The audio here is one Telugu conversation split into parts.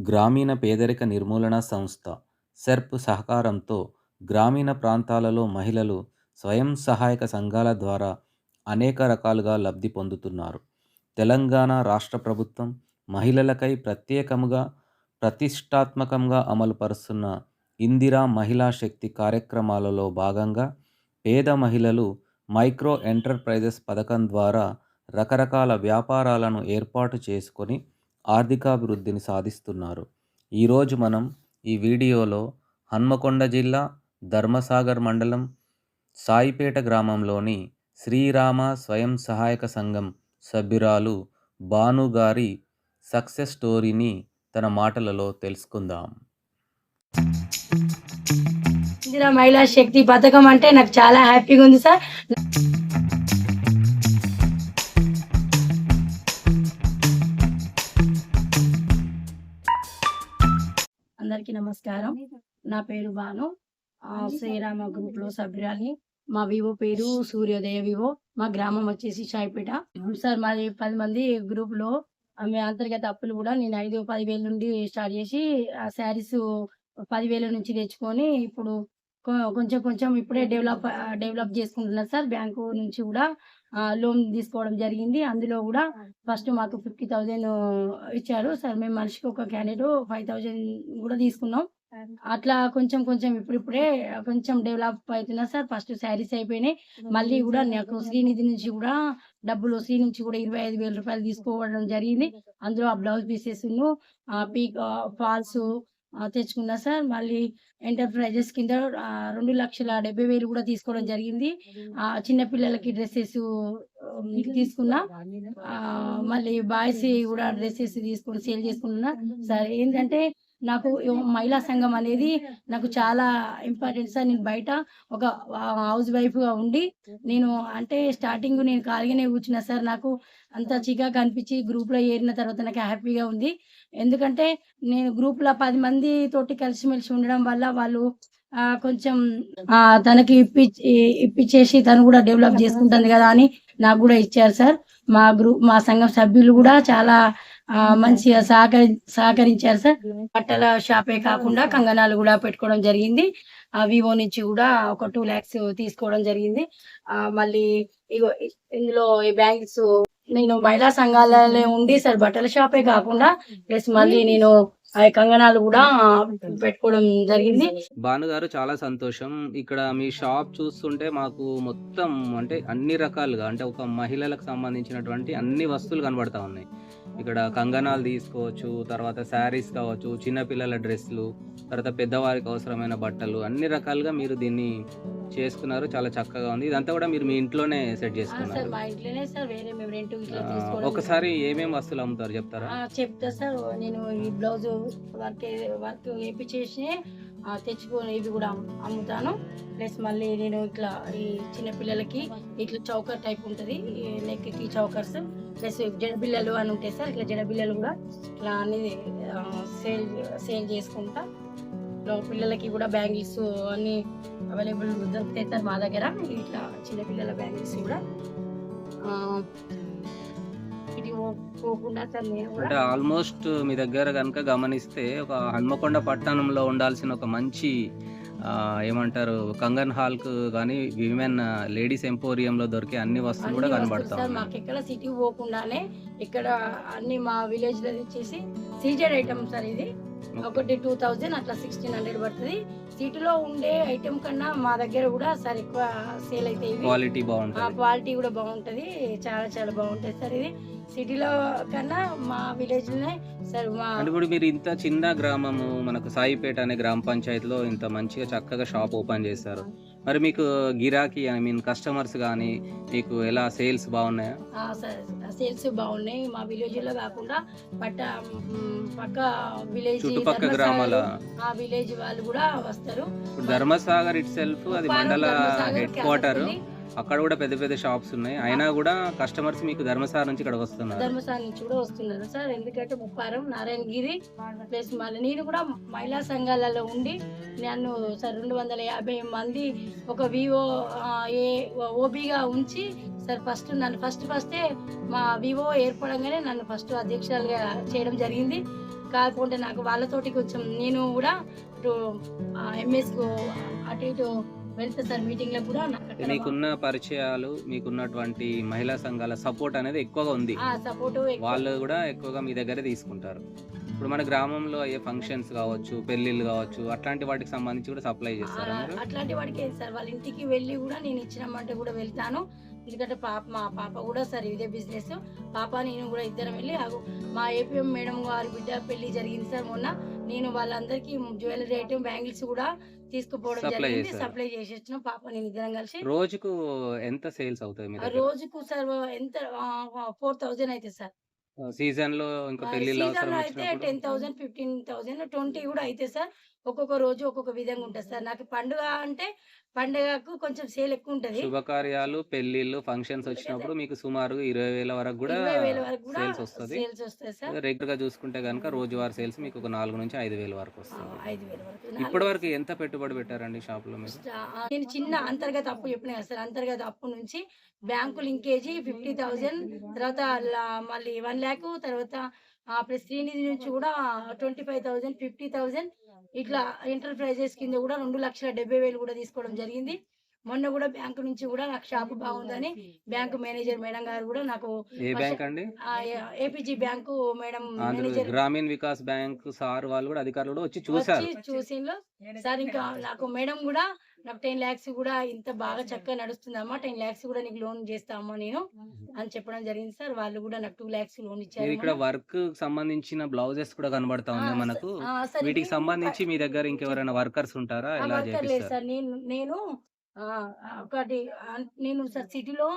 గ్రామీణ పేదరిక నిర్మూలన సంస్థ సెర్ప్ సహకారంతో గ్రామీణ ప్రాంతాలలో మహిళలు స్వయం సహాయక సంఘాల ద్వారా అనేక రకాలుగా లబ్ధి పొందుతున్నారు. తెలంగాణ రాష్ట్ర ప్రభుత్వం మహిళలకై ప్రత్యేకముగా ప్రతిష్టాత్మకంగా అమలుపరుస్తున్న ఇందిరా మహిళా శక్తి కార్యక్రమాలలో భాగంగా పేద మహిళలు మైక్రో ఎంటర్ప్రైజెస్ పథకం ద్వారా రకరకాల వ్యాపారాలను ఏర్పాటు చేసుకొని ఆర్థికాభివృద్ధిని సాధిస్తున్నారు. ఈరోజు మనం ఈ వీడియోలో హన్మకొండ జిల్లా ధర్మసాగర్ మండలం సాయిపేట గ్రామంలోని శ్రీరామ స్వయం సహాయక సంఘం సభ్యురాలు భానుగారి సక్సెస్ స్టోరీని తన మాటలలో తెలుసుకుందాం. ఇందిరా మహిళా శక్తి పథకం అంటే నాకు చాలా హ్యాపీగా ఉంది సార్. అందరికీ నమస్కారం. నా పేరు బాను ఆ, శ్రీరామ గ్రూప్లో సభ్యురాలి. మా వివో పేరు సూర్యోదయ వివో. మా గ్రామం వచ్చేసి షాయిపేట సార్ మాది పది మంది గ్రూప్లో మీ అంతర్గత అప్పులు కూడా నేను ఐదు పదివేల నుండి స్టార్ట్ చేసి ఆ శారీస్ పదివేల నుంచి తెచ్చుకొని ఇప్పుడు కొంచెం కొంచెం ఇప్పుడే డెవలప్ డెవలప్ చేసుకుంటున్నా సార్. బ్యాంకు నుంచి కూడా లోన్ తీసుకోవడం జరిగింది. అందులో కూడా ఫస్ట్ మాకు ఫిఫ్టీ థౌజండ్ ఇచ్చారు. సార్ మేము మనిషికి ఒక క్యాండిడేట్ ఫైవ్ థౌజండ్ కూడా తీసుకున్నాం. అట్లా కొంచెం కొంచెం ఇప్పుడిప్పుడే కొంచెం డెవలప్ అవుతున్నా సార్. ఫస్ట్ శారీస్ అయిపోయినాయి. మళ్ళీ కూడా నాకు శ్రీనిధి నుంచి కూడా డబ్బులు శ్రీ నుంచి కూడా ఇరవై ఐదు వేల రూపాయలు తీసుకోవడం జరిగింది. అందులో ఆ బ్లౌజ్ పీసెస్ పీక్ ఫాల్స్ తెచ్చుకున్నా సార్. మళ్ళీ ఎంటర్ప్రైజెస్ కింద రెండు లక్షల డెబ్బై వేలు కూడా తీసుకోవడం జరిగింది. ఆ చిన్నపిల్లలకి డ్రెస్సెస్ తీసుకున్నా. మళ్ళీ బాయ్స్ కూడా డ్రెస్సెస్ తీసుకుని సేల్ చేసుకుంటున్నా సార్ ఏంటంటే నాకు మహిళా సంఘం అనేది నాకు చాలా ఇంపార్టెంట్ సార్ నేను బయట ఒక హౌస్ వైఫ్గా ఉండి నేను అంటే స్టార్టింగ్ నేను ఖాళీగానే కూర్చున్నా సార్. నాకు అంత చికాకు అనిపించి గ్రూప్లో చేరిన తర్వాత నాకు హ్యాపీగా ఉంది. ఎందుకంటే నేను గ్రూప్లో పది మంది తోటి కలిసిమెలిసి ఉండడం వల్ల వాళ్ళు కొంచెం తనకి ఇప్పి ఇప్పించేసి తను కూడా డెవలప్ చేసుకుంటుంది కదా అని నాకు కూడా ఇచ్చారు సార్. మా గ్రూప్ మా సంఘం సభ్యులు కూడా చాలా మంచిగా సహకరి సహకరించారు సార్. బట్టల షాపే కాకుండా కంగనాలు కూడా పెట్టుకోవడం జరిగింది. ఆ వివో నుంచి కూడా ఒక టూ లాక్స్ తీసుకోవడం జరిగింది. ఆ మళ్ళీ ఇగో ఇందులో ఈ బ్యాంక్స్ నేను మహిళా సంఘాలలో ఉండి సార్ బట్టల షాపే కాకుండా ప్లస్ మళ్ళీ నేను ఆ కంగనాలు కూడా పెట్టుకోవడం జరిగింది. భానుగారు చాలా సంతోషం. ఇక్కడ మీ షాప్ చూస్తుంటే మాకు మొత్తం అంటే అన్ని రకాలుగా అంటే ఒక మహిళలకు సంబంధించినటువంటి అన్ని వస్తువులు కనబడతా ఉన్నాయి. ఇక్కడ కంగనాలు తీసుకోవచ్చు తర్వాత శారీస్ కావచ్చు చిన్నపిల్లల డ్రెస్సులు తర్వాత పెద్దవారికి అవసరమైన బట్టలు అన్ని రకాలుగా మీరు దీన్ని చేసుకున్నారు. చాలా చక్కగా ఉంది. ఇదంతా కూడా మీరు మీ ఇంట్లోనే సెట్ చేసుకున్నారు. ఒకసారి ఏమేమి వస్తువులు అమ్ముతారు చెప్తారా? చెప్తా సార్. నేను ఈ బ్లౌజ్ వర్క్ వర్క్ వేపించేసి ఆ, తెచ్చుకొని ఇవి కూడా అమ్ము- అమ్ముతాను. ప్లస్ మళ్ళీ నేను ఇట్లా ఈ చిన్న పిల్లలకి ఇట్లా చౌకర్ టైప్ ఉంటుంది. నెక్కి చౌకర్స్. ప్లస్ జడబిల్లలు అని ఉంటాయి సార్ ఇట్లా జడబిల్లలు కూడా ఇట్లా అన్ని సేల్ సేల్ చేసుకుంటా. ఇట్లా పిల్లలకి కూడా బ్యాంగిల్స్ అన్ని అవైలబుల్ దొరుకుతాయి సార్ మా దగ్గర. ఇట్లా చిన్న పిల్లల బ్యాంగిల్స్ కూడా. ఇది పోకుండా సార్ నేను అంటే ఆల్మోస్ట్ మీ దగ్గర కనుక గమనిస్తే ఒక హన్మకొండ పట్టణంలో ఉండాల్సిన ఒక మంచి ఏమంటారు కంగన్ హాల్కు కానీ విమెన్ లేడీస్ ఎంపోరియంలో దొరికే అన్ని వస్తువులు కూడా అన్ని కనబడతా వస్తువులు సార్ ఉన్నాయి. మాకు ఎక్కడ సిటీ పోకుండానే ఇక్కడ అన్ని మా విలేజ్లో తెచ్చేసి సీజెడ్ ఐటమ్ సార్ ఇది. ఒకటి టూ థౌజండ్ అట్లా సిక్స్టీన్ హండ్రెడ్ పడుతుంది. సిటీలో ఉండే ఐటమ్ కన్నా మా దగ్గర కూడా సార్ ఎక్కువ సేల్ అయితే క్వాలిటీ ఆ బాగుంటుంది. క్వాలిటీ కూడా బాగుంటది. చాలా చాలా బాగుంటది సార్ ఇది. సిటీలో కన్నా మా విలేజ్లోనే సార్ మా ఇప్పుడు మీరు ఇంత చిన్న గ్రామము మనకు సాయిపేట అనే గ్రామ పంచాయతీలో ఇంత మంచిగా చక్కగా షాప్ ఓపెన్ చేశారు మరి మీకు గిరాకీ ఐ మీన్ కస్టమర్స్ కానీ మీకు ఎలా సేల్స్ బాగున్నాయా? సేల్స్ బాగున్నాయి. మా విలేజ్లో కాకుండా పట్ట పక్క విలేజ్ చుట్టుపక్క గ్రామాల? ఆ విలేజ్ వాళ్ళు కూడా వస్తారు. ధర్మసాగర్ ఇట్ సెల్ఫ్ అది మండల హెడ్ క్వార్టర్ అక్కడ కూడా పెద్ద పెద్ద షాప్స్ ఉన్నాయి. అయినా కూడా కస్టమర్స్ మీకు ధర్మసార నుంచి ఇక్కడ వస్తున్నారు. ధర్మసార నుంచి కూడా వస్తున్నారు సార్. ఎందుకంటే ముప్పారం నారాయణగిరి ప్లస్ మళ్ళీ నేను కూడా మహిళా సంఘాలలో ఉండి నన్ను సార్ రెండు వందల యాభై మంది ఒక వివో ఏ ఓబీగా ఉంచి సార్ ఫస్ట్ నన్ను ఫస్ట్ ఫస్టే మా వివో ఏర్పడంగానే నన్ను ఫస్ట్ అధ్యక్షులుగా చేయడం జరిగింది. కాకపోతే నాకు వాళ్ళతోటి కొంచెం నేను కూడా ఇటు ఎంఎస్కు అటు ఇటు వెళ్తే సార్ మీటింగ్లో కూడా మీకున్న పరిచయాలు మీకున్నటువంటి మహిళా సంఘాల సపోర్ట్ అనేది ఎక్కువగా ఉంది. సపోర్ట్ వాళ్ళు కూడా ఎక్కువగా మీ దగ్గరే తీసుకుంటారు. ఇప్పుడు మన గ్రామంలో అయ్యే ఫంక్షన్స్ కావచ్చు పెళ్ళిళ్ళు కావచ్చు అట్లాంటి వాటికి సంబంధించి కూడా సప్లై చేస్తారా అట్లాంటి వాడికి ఏం సార్ వాళ్ళ ఇంటికి వెళ్ళి కూడా నేను ఇచ్చినామంటే కూడా వెళ్తాను. ఎందుకంటే పాప మా పాప కూడా సార్ ఇదే బిజినెస్ పాప నేను కూడా ఇద్దరం వెళ్ళి మా ఏపీఎం మేడం గారి బిడ్డ పెళ్ళి జరిగింది సార్ మొన్న. నేను వాళ్ళందరికీ జ్యువెలరీ ఐటమ్ బ్యాంగిల్స్ కూడా తీసుకుపోవడం జరిగింది. సప్లై చేసి వచ్చిన పాప నేను ఇద్దరం కలిసి. రోజుకు ఎంత సేల్స్ అవుతాయి రోజుకు సార్ ఎంత ఫోర్ థౌజండ్ అయితే సార్. సీజన్లో ఇంకా లో అయితే ten thousand fifteen thousand twenty కూడా అయితే సార్. ఒక్కొక్క రోజు ఒక్కొక్క విధంగా ఉంటుంది సార్. నాకు పండుగ అంటే పండుగకు కొంచెం సేల్ ఎక్కువ ఉంటది శుభకార్యాలు పెళ్ళిళ్ళు ఫంక్షన్స్ వచ్చినప్పుడు మీకు సుమారు ఇరవై వేల వరకు కూడా సేల్స్ వస్తుంది. Sales sir. రెగ్యులర్గా చూసుకుంటే కనుక రోజువారీ సేల్స్ మీకు ఒక నాలుగు నుంచి ఐదు వేల వరకు వస్తుంది. ఐదు వేల వరకు. ఇప్పటి వరకు ఎంత పెట్టుబడి పెట్టారండి షాప్లో మీరు నేను చిన్న అంతర్గత అప్పు చెప్పిన కదా సార్. అంతర్గత అప్పు నుంచి బ్యాంకు లింకేజీ ఫిఫ్టీ థౌజండ్ తర్వాత మళ్ళీ వన్ ల్యాక్ తర్వాత ప్లస్ శ్రీనిధి నుంచి కూడా twenty five thousand fifty thousand ఇట్లా ఎంటర్ప్రైజెస్ కింద కూడా రెండు లక్షల డెబ్బై వేలు కూడా తీసుకోవడం జరిగింది. మొన్న కూడా బ్యాంకు నుంచి కూడా నాకు షాప్ బాగుందని బ్యాంకు మేనేజర్ మేడం గారు కూడా నాకు ఏ బ్యాంక్ అండి? APG bank madam manager Grameena Vikas bank sir వాళ్ళు కూడా అధికారులు కూడా వచ్చి చూసారు చూసిండ్రు. సార్ ఇంకా నాకు మేడం కూడా నాకు టెన్ ల్యాక్స్ కూడా ఇంత బాగా చక్కగా నడుస్తుందమ్మా టెన్ ల్యాక్స్ కూడా నీకు లోన్ చేస్తామా నేను అని చెప్పడం జరిగింది సార్. వాళ్ళు కూడా నాకు టూ ల్యాక్స్ లోన్ ఇచ్చారు ఇక్కడ వర్క్ సంబంధించిన బ్లౌజెస్ కూడా కనబడతా ఉన్నాయి మనకు? వీటికి సంబంధించి మీ దగ్గర ఇంకెవరైనా వర్కర్స్ ఉంటారా? ఎలా సార్. నేను నేను ఒకటి నేను సార్ సిటీలో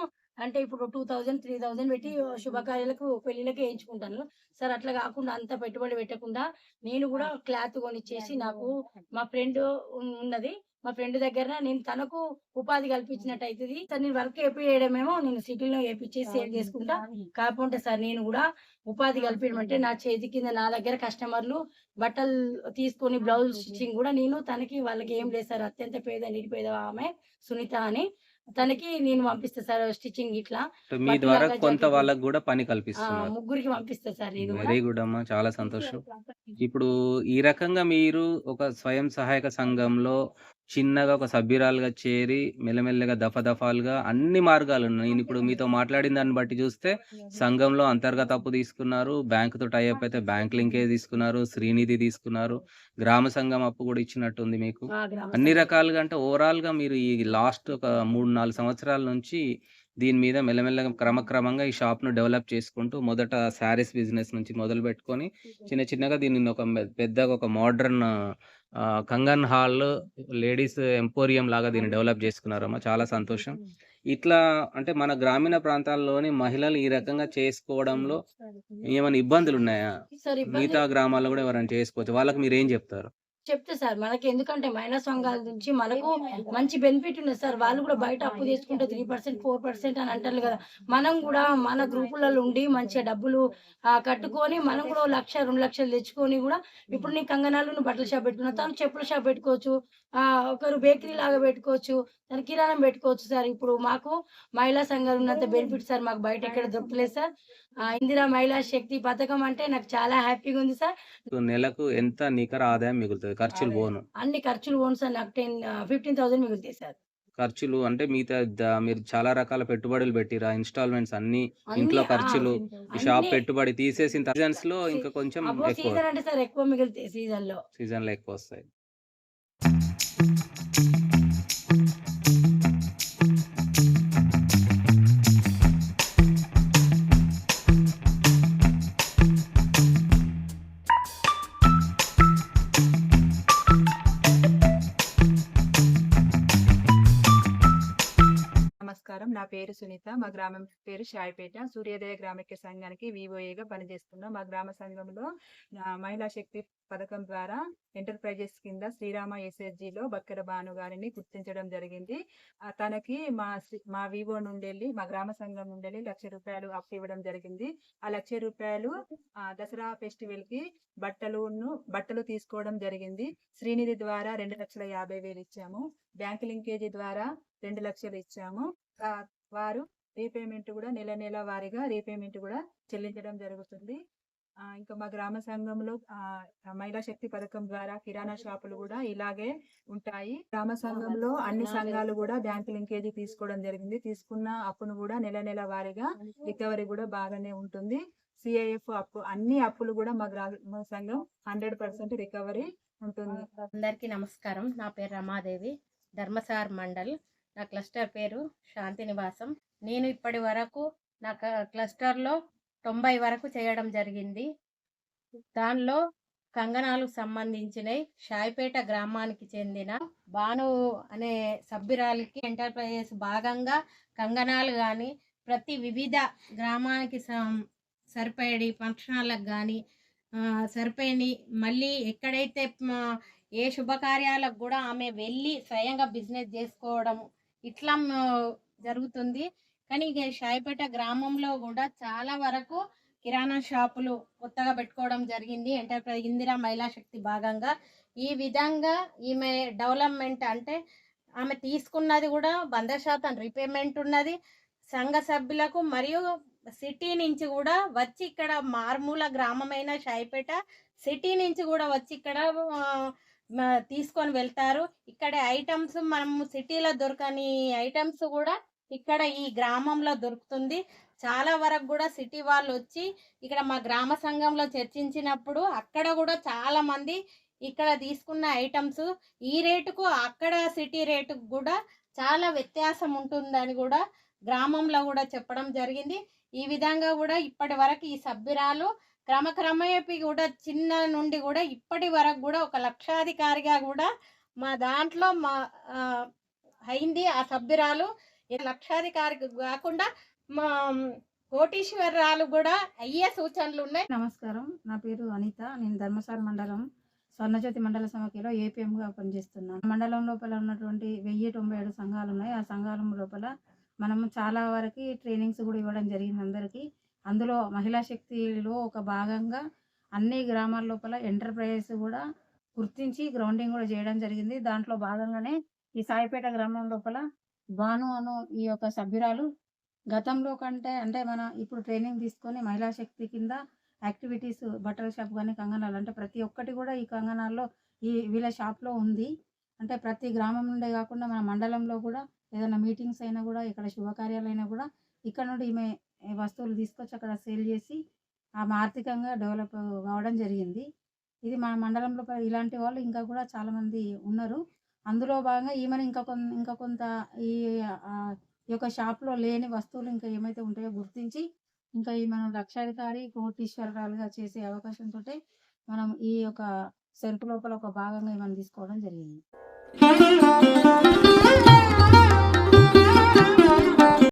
అంటే ఇప్పుడు టూ థౌజండ్ త్రీ థౌజండ్ పెట్టి శుభకార్యాలకు పెళ్ళిలకు వేయించుకుంటాను. సార్ అట్లా కాకుండా అంత పెట్టుబడి పెట్టకుండా నేను కూడా క్లాత్ కొనిచ్చేసి నాకు మా ఫ్రెండ్ ఉన్నది. మా ఫ్రెండ్ దగ్గర నేను తనకు ఉపాధి కల్పించినట్టు అవుతుంది సార్ నేను వర్క్ వేయడమేమో నేను సిటీలో వేపించేసి సేల్ చేసుకుంటా. కాకపోతే సార్ నేను కూడా ఉపాధి కల్పించమంటే నా చేతి కింద నా దగ్గర కస్టమర్లు బట్టలు తీసుకొని బ్లౌజ్ స్టిచ్చింగ్ కూడా నేను తనకి వాళ్ళకి ఏం లేదు సార్ అత్యంత పేద నిరుపేద ఆమె సునీత అని. తనకి నేను పంపిస్తా సార్ స్టిచ్చింగ్ ఇట్లా. మీ ద్వారా కొంత వాళ్ళకు కూడా పని ఆ, కల్పిస్తున్నారు ముగ్గురికి పంపిస్తా సార్ నేను వెరీ గుడ్ అమ్మా చాలా సంతోషం. ఇప్పుడు ఈ రకంగా మీరు ఒక స్వయం సహాయక సంఘంలో చిన్నగా ఒక సభ్యురాలుగా చేరి మెల్లమెల్లగా దఫ దఫాలుగా అన్ని మార్గాలు ఉన్నాయి. నేను ఇప్పుడు మీతో మాట్లాడిన దాన్ని బట్టి చూస్తే సంఘంలో అంతర్గత అప్పు తీసుకున్నారు. బ్యాంకుతో టైఅప్ అయితే బ్యాంక్ లింకేజ్ తీసుకున్నారు. శ్రీనిధి తీసుకున్నారు. గ్రామ సంఘం అప్పు కూడా ఇచ్చినట్టుంది మీకు. ఆ, గ్రామ అన్ని. రకాలుగా అంటే ఓవరాల్గా మీరు ఈ లాస్ట్ ఒక మూడు నాలుగు సంవత్సరాల నుంచి దీని మీద మెల్లమెల్లగా క్రమక్రమంగా ఈ షాప్ను డెవలప్ చేసుకుంటూ మొదట శారీస్ బిజినెస్ నుంచి మొదలు పెట్టుకొని చిన్న చిన్నగా దీనిని ఒక పెద్దగా ఒక modern Kangan hall ladies emporium లాగా దీన్ని డెవలప్ చేసుకున్నారమ్మా. చాలా సంతోషం. ఇట్లా అంటే మన గ్రామీణ ప్రాంతాల్లోని మహిళలు ఈ రకంగా చేసుకోవడంలో ఏమైనా ఇబ్బందులు ఉన్నాయా మిగతా గ్రామాల్లో కూడా ఎవరైనా చేసుకోవచ్చు. వాళ్ళకి మీరు ఏం చెప్తారు? చెప్తే సార్ మనకి ఎందుకంటే మహిళా సంఘాల నుంచి మనకు మంచి బెనిఫిట్ ఉంది సార్. వాళ్ళు కూడా బయట అప్పు తీసుకుంటే త్రీ పర్సెంట్ ఫోర్ పర్సెంట్ అని అంటారు కదా. మనం కూడా మన గ్రూపులలో ఉండి మంచిగా డబ్బులు కట్టుకొని మనం కూడా లక్ష రెండు లక్షలు తెచ్చుకొని కూడా ఇప్పుడు నీ కంగనాలు నువ్వు బట్టల షాప్ పెట్టుకున్నావు. తను చెప్పుల షాప్ పెట్టుకోవచ్చు ఆ ఒకరు బేకరీ లాగా పెట్టుకోవచ్చు తను కిరాణం పెట్టుకోవచ్చు సార్. ఇప్పుడు మాకు మహిళా సంఘాలు ఉన్నంత బెనిఫిట్ సార్. మాకు బయట ఎక్కడ దొరకలేదు సార్. ఆ, ఇందిరా మహిళా శక్తి పథకం అంటే నాకు చాలా హ్యాపీగా ఉంది సార్. నెలకు ఎంత నికర ఆదాయం మిగులుతుంది? ఖర్చులు పోను. అన్ని ఖర్చులు పోను సార్. నాకు టెన్ ఫిఫ్టీన్ థౌసండ్ మిగులుతాయి సార్. ఖర్చులు అంటే మిగతా ద- మీరు చాలా రకాల పెట్టుబడులు పెట్టిరా ఇన్స్టాల్మెంట్స్ అన్ని అన్ని, ఇంట్లో ఆ, ఖర్చులు ఈ షాప్ అన్ని- పెట్టుబడి తీసేసిన సీజన్స్లో ఇంకా కొంచెం అబ్బో ఎక్కువ సీజన్ అంటే సార్ ఎక్కువ మిగులుతాయి సీజన్లో సీజన్లో ఎక్కువ వస్తాయి. పేరు సునీత. మా గ్రామం పేరు షాయిపేట. సూర్యోదయ గ్రామక్య సంఘానికి వివోఏగా పనిచేస్తున్నాం. మా గ్రామ సంఘంలో మహిళా శక్తి పథకం ద్వారా ఎంటర్ప్రైజెస్ కింద శ్రీరామ ఎస్ఎస్జిలో బక్కర భాను గారిని గుర్తించడం జరిగింది. తనకి మా మా వివో నుండి వెళ్ళి మా గ్రామ సంఘం నుండి వెళ్ళి లక్ష రూపాయలు అప్పు ఇవ్వడం జరిగింది. ఆ లక్ష రూపాయలు దసరా ఫెస్టివల్కి బట్టలును బట్టలు తీసుకోవడం జరిగింది. శ్రీనిధి ద్వారా రెండు లక్షల యాభై వేలు ఇచ్చాము. బ్యాంక్ లింకేజీ ద్వారా రెండు లక్షలు ఇచ్చాము. వారు రీపేమెంట్ కూడా నెల నెల వారీగా రీపేమెంట్ కూడా చెల్లించడం జరుగుతుంది. ఆ, ఇంకా మా గ్రామ సంఘంలో మహిళా శక్తి పథకం ద్వారా కిరాణా షాపులు కూడా ఇలాగే ఉంటాయి. గ్రామ సంఘంలో అన్ని సంఘాలు కూడా బ్యాంకు లింకేజీ తీసుకోవడం జరిగింది. తీసుకున్న అప్పును కూడా నెల నెల వారీగా రికవరీ కూడా బాగానే ఉంటుంది. సిఐఎఫ్ అప్పు అన్ని అప్పులు కూడా మా గ్రామ సంఘం హండ్రెడ్ పర్సెంట్ రికవరీ ఉంటుంది. అందరికీ నమస్కారం. నా పేరు రమాదేవి ధర్మసార్ మండల్. నా క్లస్టర్ పేరు శాంతి నివాసం. నేను ఇప్పటి వరకు నా క- క్లస్టర్లో తొంభై వరకు చేయడం జరిగింది. దానిలో కంగనాలకు సంబంధించినవి షాయిపేట గ్రామానికి చెందిన భాను అనే సభ్యురాలికి ఎంటర్ప్రైజెస్ భాగంగా కంగనాలు కానీ ప్రతి వివిధ గ్రామానికి సం- సరిపడి ఫంక్షనాలకు కానీ సరిపోయి మళ్ళీ ఎక్కడైతే ఏ శుభకార్యాలకు కూడా ఆమె వెళ్ళి స్వయంగా బిజినెస్ చేసుకోవడం ఇట్లా జరుగుతుంది. కానీ ఇక షాయిపేట గ్రామంలో కూడా చాలా వరకు కిరాణా షాపులు కొత్తగా పెట్టుకోవడం జరిగింది. ఎంటర్ప్రైజ్ ఇందిరా మహిళా శక్తి భాగంగా. ఈ విధంగా ఈమె డెవలప్మెంట్ అంటే ఆమె తీసుకున్నది కూడా వంద శాతం రీపేమెంట్ ఉన్నది. సంఘ సభ్యులకు మరియు సిటీ నుంచి కూడా వచ్చి ఇక్కడ మారుమూల గ్రామమైన షాయిపేట సిటీ నుంచి కూడా వచ్చి ఇక్కడ తీసుకొని వెళ్తారు. ఇక్కడ ఐటమ్స్ మనం సిటీలో దొరకని ఐటమ్స్ కూడా ఇక్కడ ఈ గ్రామంలో దొరుకుతుంది. చాలా వరకు కూడా సిటీ వాళ్ళు వచ్చి ఇక్కడ మా గ్రామ సంఘంలో చర్చించినప్పుడు అక్కడ కూడా చాలా మంది ఇక్కడ తీసుకున్న ఐటమ్స్ ఈ రేటుకు అక్కడ సిటీ రేటుకు కూడా చాలా వ్యత్యాసం ఉంటుందని కూడా గ్రామంలో కూడా చెప్పడం జరిగింది. ఈ విధంగా కూడా ఇప్పటి వరకు ఈ సభ్యురాలు క్రమక్రమేపీ కూడా చిన్న నుండి కూడా ఇప్పటి వరకు కూడా ఒక లక్షాధికారిగా కూడా మా దాంట్లో మా అయింది ఆ సభ్యురాలు. లక్షాధికారి కాకుండా మా కోటీశ్వరరాలు కూడా అయ్యే సూచనలు ఉన్నాయి. నమస్కారం. నా పేరు అనిత. నేను ధర్మసార మండలం స్వర్ణజ్యోతి మండల సమాఖ్యలో ఏపీఎంగా పనిచేస్తున్నాను. మండలం లోపల ఉన్నటువంటి వెయ్యి తొంభై ఏడు సంఘాలు ఉన్నాయి. ఆ సంఘాల లోపల మనం చాలా వరకు ట్రైనింగ్స్ కూడా ఇవ్వడం జరిగింది అందరికీ. అందులో మహిళా శక్తిలో ఒక భాగంగా అన్ని గ్రామాల లోపల ఎంటర్ప్రైజెస్ కూడా గుర్తించి గ్రౌండింగ్ కూడా చేయడం జరిగింది. దాంట్లో భాగంగానే ఈ సాయిపేట గ్రామం లోపల భాను అను ఈ యొక్క సభ్యురాలు గతంలో కంటే అంటే మన ఇప్పుడు ట్రైనింగ్ తీసుకొని మహిళా శక్తి కింద యాక్టివిటీస్ బట్టల షాప్ కానీ కంగనాలు అంటే ప్రతి ఒక్కటి కూడా ఈ కంగనాల్లో ఈ వీళ్ళ షాప్లో ఉంది. అంటే ప్రతి గ్రామం నుండే కాకుండా మన మండలంలో కూడా ఏదైనా మీటింగ్స్ అయినా కూడా ఇక్కడ శుభకార్యాలు అయినా కూడా ఇక్కడ నుండి ఈమె వస్తువులు తీసుకొచ్చి అక్కడ సేల్ చేసి ఆమె ఆర్థికంగా డెవలప్ కావడం జరిగింది. ఇది మన మండలంలో ఇలాంటి వాళ్ళు ఇంకా కూడా చాలామంది ఉన్నారు. అందులో భాగంగా ఈమెను ఇంకా కొంత ఇంకా కొంత ఈ ఈ యొక్క షాప్లో లేని వస్తువులు ఇంకా ఏమైతే ఉంటాయో గుర్తించి ఇంకా ఈ మనం లక్షాధికారి కోటీశ్వరరాలుగా చేసే అవకాశంతో మనం ఈ యొక్క సెల్ఫ్ లోపల ఒక భాగంగా మనం తీసుకోవడం జరిగింది.